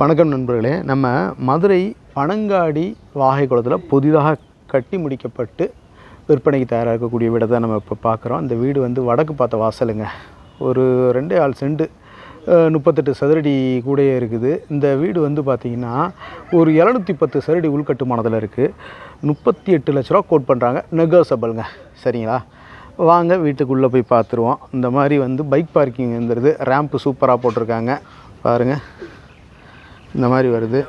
வணக்கம் நண்பர்களே. நம்ம மதுரை பனங்காடி வாகை குளத்தில் புதிதாக கட்டி முடிக்கப்பட்டு விற்பனைக்கு தயாராக இருக்கக்கூடிய வீடை தான் நம்ம இப்போ பார்க்குறோம் இந்த வீடு வந்து வடக்கு பார்த்த வாசலுங்க. ஒரு ரெண்டே ஆள் செண்டு முப்பத்தெட்டு சதுரடி கூடயே இருக்குது. இந்த வீடு வந்து பார்த்திங்கன்னா ஒரு இரநூத்தி பத்து சதுரடி உள்கட்டுமானதில் இருக்குது முப்பத்தி எட்டு லட்ச ரூபா கோட் பண்ணுறாங்க நெகோசபிள்ங்க சரிங்களா? வாங்க வீட்டுக்குள்ளே போய் பார்த்துருவோம் இந்த மாதிரி வந்து பைக் பார்க்கிங் வந்துடுது ரேம்ப்பு சூப்பராக போட்டிருக்காங்க. பாருங்கள் இந்த மாதிரி வருது.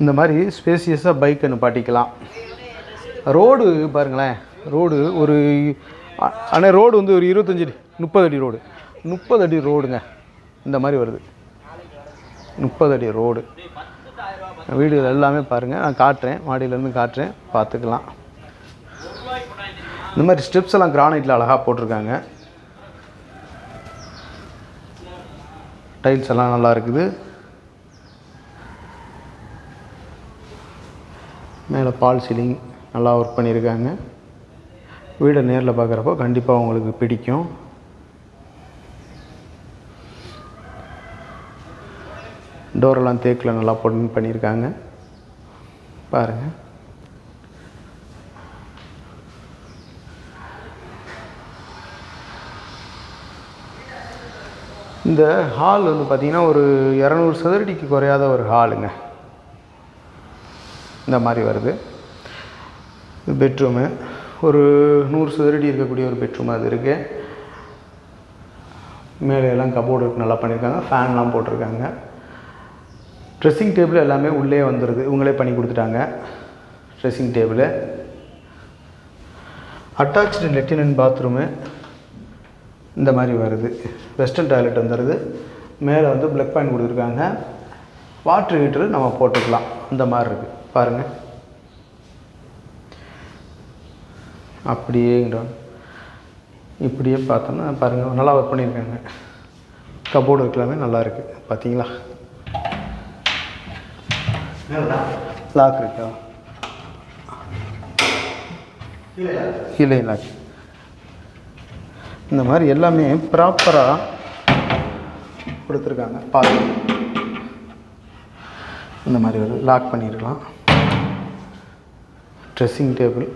இந்த மாதிரி ஸ்பேசியஸாக பைக்கை நிப்பாட்டிக்கலாம் ரோடு பாருங்களேன். ரோடு ஒரு ஆனால் ரோடு வந்து ஒரு இருபத்தஞ்சி அடி முப்பது அடி ரோடு முப்பது அடி ரோடுங்க இந்த மாதிரி வருது. முப்பது அடி ரோடு வீடுகள் எல்லாமே பாருங்கள் நான் காட்டுறேன். மாடியிலேருந்து காட்டுறேன். பார்த்துக்கலாம். இந்த மாதிரி ஸ்டெப்ஸ் எல்லாம் கிரானைட்டில் அழகாக போட்டிருக்காங்க. டைல்ஸ் எல்லாம் நல்லா இருக்குது. மேலே பால் சீலிங் நல்லா ஒர்க் பண்ணியிருக்காங்க. வீடை நேரில் பார்க்குறப்போ கண்டிப்பாக உங்களுக்கு பிடிக்கும். டோரெல்லாம் தேக்கில் நல்லா பொன் பண்ணியிருக்காங்க. பாருங்கள் இந்த ஹால் வந்து பார்த்திங்கன்னா ஒரு இரநூறு சதுரடிக்கு குறையாத ஒரு ஹாலுங்க இந்த மாதிரி வருது. பெட்ரூமு ஒரு நூறு சதுரடி இருக்கக்கூடிய ஒரு பெட்ரூம் அது இருக்குது மேலே எல்லாம் கபோர்டு நல்லா பண்ணியிருக்காங்க ஃபேன்லாம் போட்டிருக்காங்க. ட்ரெஸ்ஸிங் டேபிள் எல்லாமே உள்ளே வந்துடுது இவங்களே பண்ணி கொடுத்துட்டாங்க. ட்ரெஸ்ஸிங் டேபிள் அட்டாச்சு லெட்டினன் பாத்ரூமு இந்த மாதிரி வருது. வெஸ்டர்ன் டாய்லெட் வந்துடுது மேலே வந்து ப்ளக் பாயிண்ட் கொடுத்துருக்காங்க. வாட்ரு ஹீட்டரு நம்ம போட்டுக்கலாம். இந்த மாதிரி இருக்குது பாருங்கள் அப்படியே இப்படியே பார்த்தோன்னா பாருங்கள் நல்லா ஒர்க் பண்ணியிருக்காங்க. கபோர்டு எல்லாமே நல்லா இருக்குது பார்த்தீங்களா லாக் இருக்கா? இல்லை லாக் இந்த மாதிரி எல்லாமே ப்ராப்பராக கொடுத்துருக்காங்க. பார்த்து இந்த மாதிரி ஒரு லாக் பண்ணியிருக்கலாம் ட்ரெஸ்ஸிங் டேபிள்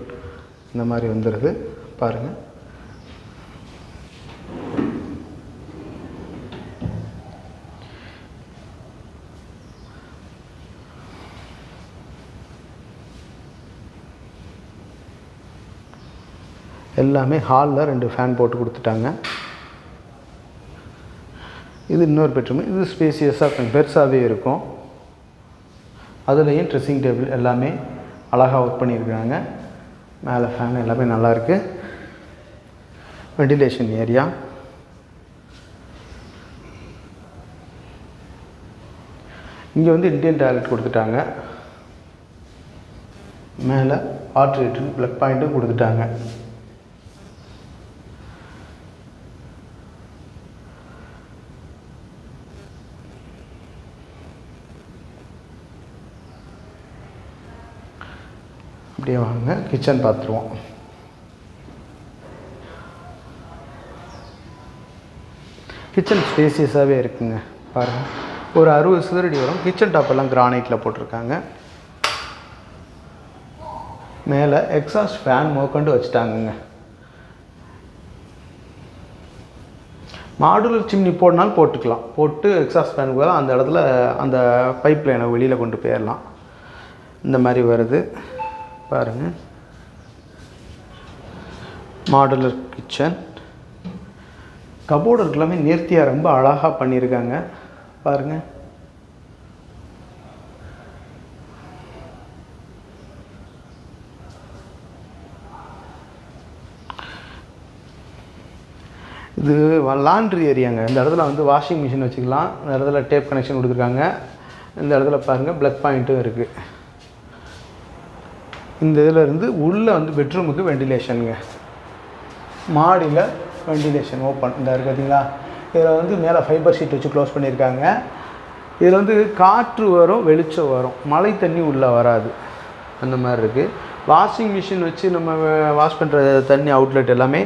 இந்த மாதிரி வந்துடுது பாருங்கள் எல்லாமே ஹாலில் ரெண்டு ஃபேன் போட்டு கொடுத்துட்டாங்க. இது இன்னொரு பெட்ரூம். இது ஸ்பேசியஸாக கொஞ்சம் பெருசாகவே இருக்கும். அதுலேயும் ட்ரெஸ்ஸிங் டேபிள் எல்லாமே அழகாக ஒர்க் பண்ணியிருக்காங்க மேலே ஃபேன் எல்லாமே நல்லாயிருக்கு வெண்டிலேஷன் ஏரியா இங்கே வந்து இந்தியன் டாய்லெட் கொடுத்துட்டாங்க. மேலே வாட்டர் ப்ளக் பாயிண்ட்டும் கொடுத்துட்டாங்க. அப்படியே வாங்க. கிச்சன் பார்த்துருவோம். கிச்சன் ஸ்பேசியஸாகவே இருக்குங்க. பாருங்கள் ஒரு அறுபது சதுரடி வரும். கிச்சன் டாப்பெல்லாம் கிரானைட்டில் போட்டிருக்காங்க. மேலே எக்ஸாஸ்ட் ஃபேன் மோக்கண்டு வச்சுட்டாங்கங்க. மாடுலர் சிம்னி போடனாலும் போட்டுக்கலாம். போட்டு எக்ஸாஸ்ட் ஃபேன் போல அந்த இடத்துல அந்த பைப் லைனை வெளியில் கொண்டு போயிடலாம் இந்த மாதிரி வருது. பாருங்கள் மாடுலர் கிச்சன் கபோர்டு எல்லாமே நேர்த்தியாக ரொம்ப அழகாக பண்ணியிருக்காங்க பாருங்கள் இது லாண்ட்ரி ஏரியாங்க இந்த இடத்துல வந்து வாஷிங் மிஷின் வச்சுக்கலாம். இந்த இடத்துல டேப் கனெக்ஷன் கொடுத்துருக்காங்க. இந்த இடத்துல பாருங்கள் ப்ளக் பாயிண்ட்டும் இருக்குது இந்த இதில் இருந்து உள்ளே வந்து பெட்ரூமுக்கு வெண்டிலேஷனுங்க மாடியில் வெண்டிலேஷன் ஓப்பன் இந்த இருக்குது பார்த்தீங்களா இதில் வந்து மேலே ஃபைபர் ஷீட் வச்சு க்ளோஸ் பண்ணியிருக்காங்க இதில் வந்து காற்று வரும் வெளிச்சம் வரும். மழை தண்ணி உள்ளே வராது. அந்த மாதிரி இருக்குது வாஷிங் மிஷின் வச்சு நம்ம வாஷ் பண்ணுற தண்ணி அவுட்லெட் எல்லாமே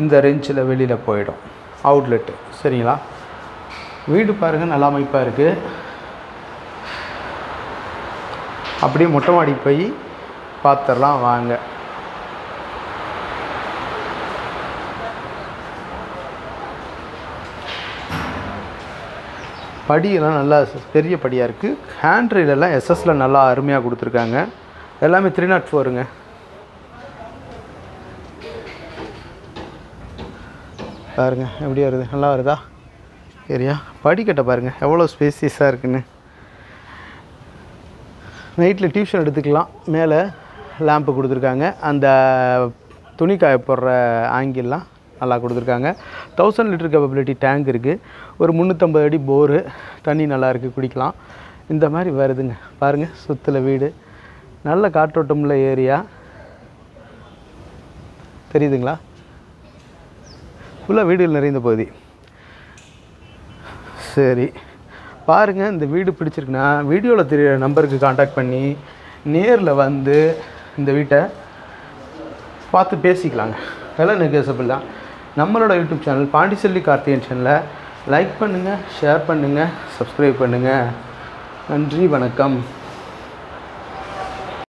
இந்த ரெஞ்சில் வெளியில் போயிடும். அவுட்லெட்டு சரிங்களா? வீடு பாருங்கள் நல்ல அமைப்பாக இருக்குது அப்படியே மொட்டை மாடி போய் பார்த்துடலாம் வாங்க. படியெல்லாம் நல்லா பெரிய படியாக இருக்குது ஹேண்ட் எல்லாம் எஸ்எஸ்சில் நல்லா அருமையாக கொடுத்துருக்காங்க. எல்லாமே த்ரீ நாட் ஃபோருங்க பாருங்க எப்படி வருது? நல்லா வருதா? சரியா? படிக்கட்டை பாருங்கள் எவ்வளோ ஸ்பேசியஸாக இருக்குன்னு. நைட்டில் டியூஷன் எடுத்துக்கலாம். மேலே லேம்ப்பு கொடுத்துருக்காங்க. அந்த துணி காய போடுற ஆங்கிள்லாம் நல்லா கொடுத்துருக்காங்க. தௌசண்ட் லிட்டர் கேப்பபிலிட்டி டேங்க் இருக்குது ஒரு முந்நூற்றம்பது அடி போரு தண்ணி நல்லா இருக்குது குடிக்கலாம். இந்த மாதிரி வருதுங்க பாருங்கள் சுற்றில் வீடு. நல்ல காற்றோட்டமுள்ள ஏரியா தெரியுதுங்களா? ஃபுல்லாக வீடுகள் நிறைந்த பகுதி. சரி. பாருங்கள் இந்த வீடு பிடிச்சிருக்குன்னா வீடியோவில் தெரிய நம்பருக்கு காண்டாக்ட் பண்ணி நேரில் வந்து இந்த வீட்டை பார்த்து பேசிக்கலாங்க. விலை நெகோசபிள் தான். நம்மளோட யூடியூப் சேனல் பாண்டிச்செல்வி கார்த்திகன் சேனலை லைக் பண்ணுங்கள் ஷேர் பண்ணுங்கள் சப்ஸ்கிரைப் பண்ணுங்கள் நன்றி வணக்கம்.